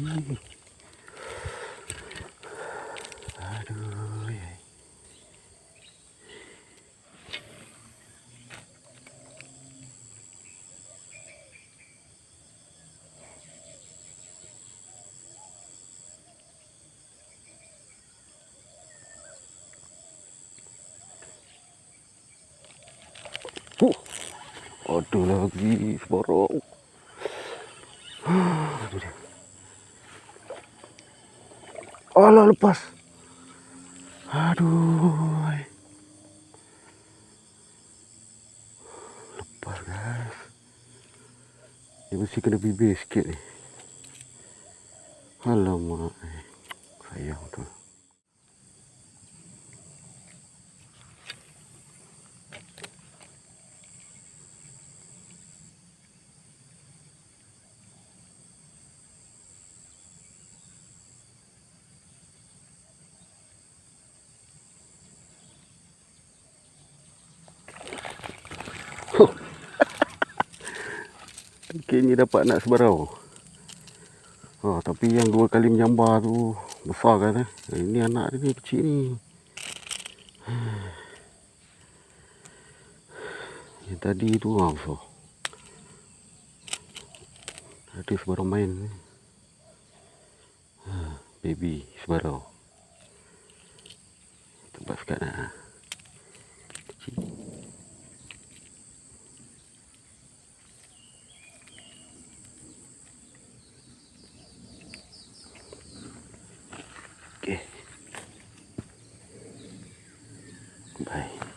Aduh. ya. Uh, ada lagi sebarang. Itu dia. Alah lepas. Aduh. Lepas guys. Dia mesti kena bibir sikit ni. Alamak. Sayang tu. Kini dapat nak sebarau. Oh, tapi yang dua kali menyambar tu besar kan eh. Ini anak dia ni kecil ni. Yang tadi tu ah besar. Ada sebarau main ni. Ha, baby sebarau. Tempat sekat nak. Kecil. Okay